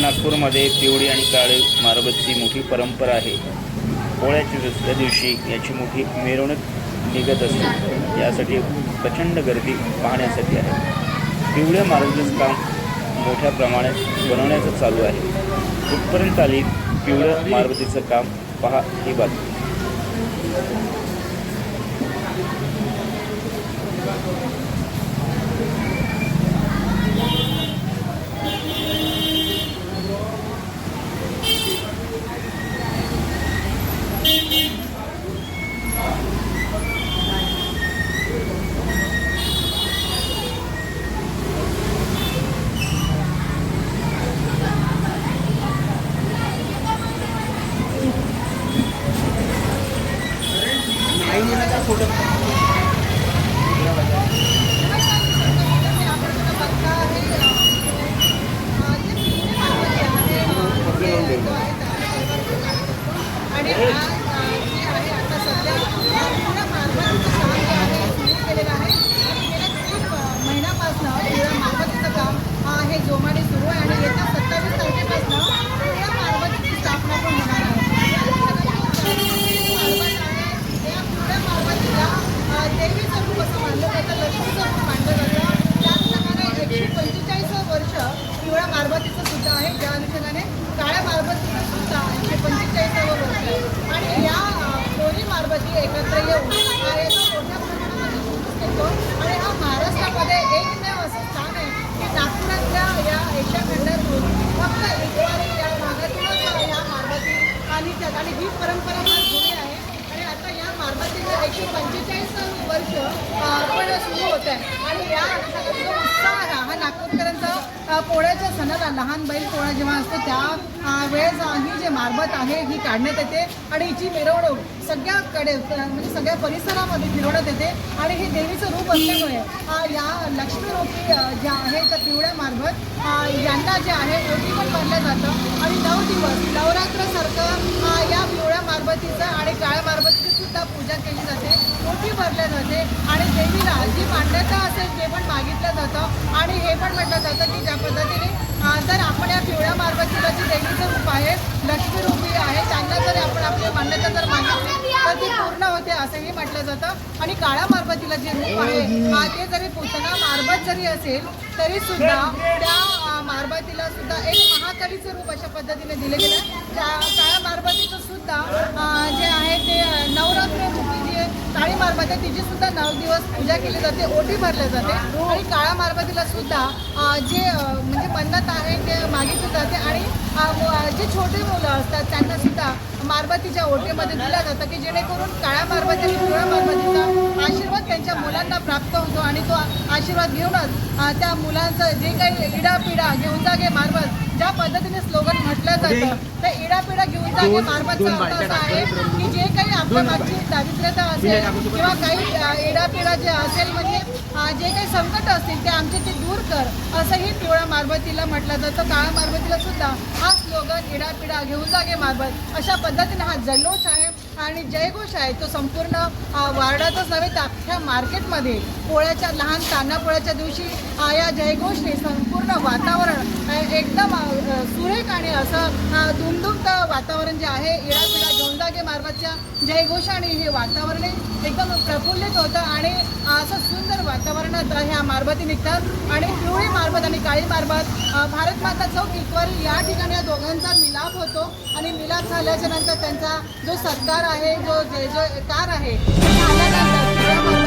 नागपूरमध्ये पिवळी आणि काळे मारबतची मोठी परंपरा आहे. पोळ्याच्या दुसऱ्या दिवशी याची मोठी मिरवणूक निघत असते. यासाठी प्रचंड गर्दी पाहण्यासाठी आहे. पिवळ्या मारबतीचं काम मोठ्या प्रमाणात बनवण्याचं चालू आहे. कुठपर्यंत आली पिवळ्या मारबतीचं काम paha, hibad. आईने ना काय फोटो हा, अ, जी आहे आता सध्या पूर्ण मारबतीचं काम जे आहे सुरू केलेलं आहे आणि गेल्या तीन अ, महिन्यापासनं पिवळ्या मारबतीचं काम अ, हे जोमाने सुरू आहे आणि येत्या सत्तावीस तारखेपासनं पिवळ्या मारबतीची स्थापना पण होणार आहे या ठिकाणी जी मारबत आहे या पिवळ्या मारबतीला अ, देवीचं रूप असं मानलं जातं लक्ष्मीचं रूप मानलं जातं त्याचप्रमाणे एकशे पंचेचाळीस वर्ष पिवळ्या मारबतीचं सुद्धा आहे ज्या अनुषंगाने काळ्या मारबतीचं सुद्धा एकशे पंचेचाळीसावं वर्ष आहे आणि या अ, दोन्ही मारबती एकत्र येऊन हा याचा मोठ्या प्रमाणामध्ये जुलूस निघतो आणि हा महाराष्ट्रामध्ये एकमेव असं स्थान आहे की नागपुरातल्या या एशिया खंडातून फक्त एकवारी या भागातूनच या मारबती आणि त्यात आणि ही परंपरा फार जुनी आहे आणि आता या मारबतीचं एकशे पंचेचाळीस वर्ष पण सुरू होत आहे. आणि या जो उत्साह हा नागपूरकरांचा पोळ्याच्या सणाला लहान बैल पोळा जेव्हा असतो त्या वेळेस ही जे मारबत आहे ही काढण्यात येते. आणि हिची मिरवणूक सगळ्याकडे म्हणजे सगळ्या परिसरामध्ये फिरवण्यात येते. आणि हे देवीचं रूप असल्यामुळे या लक्ष्मीरूपी ज्या आहे त्या पिवळ्या मारबत यांना जे आहे रोटी पण मानलं जातं. आणि नऊ दिवस नवरात्रसारखं या पिवळ्या मारबतीचं आणि पूजा केली जाते ओटी भरल्या जाते आणि देवीला जी मान्यता असेल ते पण मागितलं जातं. आणि हे पण म्हटलं जातं की ज्या पद्धतीने जर आपण या पिवळ्या मारबतीला जे देवीचं रूप आहे लक्ष्मीरूपी आहे त्यांना जर आपण आपली मान्यता जर मागितली तर ती पूर्ण होते असंही म्हटलं जातं. आणि काळ्या मारबतीला जे रूप आहे ते जरी पुतना मारबत जरी असेल तरी सुद्धा त्या मारबातीला सुद्धा एक महाकालीचं रूप अशा पद्धतीने दिलं गेलं. त्या काळ्या मारबतीचं सुद्धा जे आहे ते नवरात्र रूपी जी काळी मारबाती आहे तिची सुद्धा नऊ दिवस पूजा केली जाते ओटी भरल्या जाते. आणि काळ्या मारबातीला सुद्धा जे म्हणजे मन्नत आहे ते मागितली जाते. आणि जे छोटे मुलं असतात त्यांना मारबतीच्या ओटेमध्ये दिलं जातं की जेणेकरून काळ्या मारबती आणि पिवळ्या मारबतीचा आशीर्वाद त्यांच्या मुलांना प्राप्त होतो आणि तो आशीर्वाद घेऊनच त्या मुलांचं जे काही इडापिडा घेऊन जागे मारबत ज्या पद्धतीने स्लोगन म्हटलं जातं ते इडापिडा घेऊन जागे मारबतचा अर्थ असा आहे की जे काही आपल्या मागची दारिद्र्यता असेल किंवा काही इडापिडा जे असेल म्हणजे जे काही संकट असतील ते आमचे ते दूर कर असंही पिवळ्या मारबतीला म्हटलं जातं. काळ्या मारबतीला सुद्धा हा स्लोगन इडापिडा घेऊन जागे मारबत अशा पद्धतीने हा जल्लोष आहे. आणि जयघोष आहे तो संपूर्ण वार्डातच नव्हे तर अख्ख्या मार्केटमध्ये पोळ्याच्या लहान कांदा पोळ्याच्या दिवशी या जयघोषने संपूर्ण वातावरण एकदम सुरेख आणि असं अ, दुमदुमत वातावरण जे आहे इळापिळा घेऊन मार्गाच्या मार्बतच्या जयघोषाने हे वातावरण एकदम प्रफुल्लित होतं आणि असं सुंदर वातावरणात ह्या मारबती निघतात आणि पिवळी मारबत आणि काळी मारबत भारत माता चौक इक्वरी या ठिकाणी या दोघांचा मिलाप होतो आणि मिलाप झाल्याच्यानंतर त्यांचा जो सत्कार आहे जो जे जो कार आहे